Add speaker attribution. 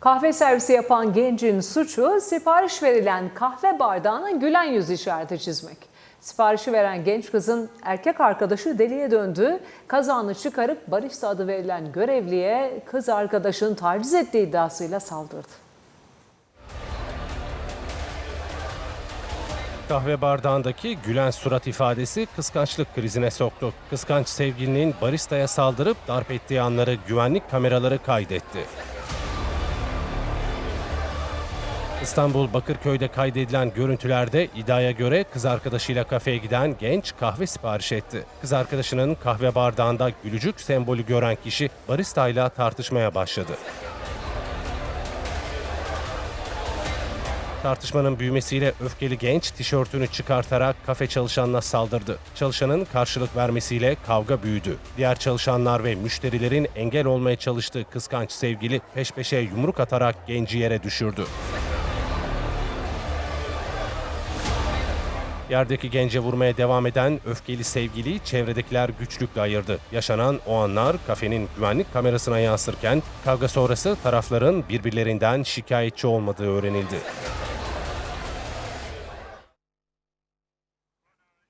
Speaker 1: Kahve servisi yapan gencin suçu sipariş verilen kahve bardağına gülen yüz işareti çizmek. Siparişi veren genç kızın erkek arkadaşı deliye döndü. Kazağını çıkarıp barista adı verilen görevliye kız arkadaşını taciz ettiği iddiasıyla saldırdı.
Speaker 2: Kahve bardağındaki gülen surat ifadesi kıskançlık krizine soktu. Kıskanç sevgilinin baristaya saldırıp darp ettiği anları güvenlik kameraları kaydetti. İstanbul Bakırköy'de kaydedilen görüntülerde iddiaya göre kız arkadaşıyla kafeye giden genç kahve sipariş etti. Kız arkadaşının kahve bardağında gülücük sembolü gören kişi baristayla tartışmaya başladı. Tartışmanın büyümesiyle öfkeli genç tişörtünü çıkartarak kafe çalışanına saldırdı. Çalışanın karşılık vermesiyle kavga büyüdü. Diğer çalışanlar ve müşterilerin engel olmaya çalıştığı kıskanç sevgili peş peşe yumruk atarak genci yere düşürdü. Yerdeki gence vurmaya devam eden öfkeli sevgiliyi çevredekiler güçlükle ayırdı. Yaşanan o anlar kafenin güvenlik kamerasına yansırken kavga sonrası tarafların birbirlerinden şikayetçi olmadığı öğrenildi.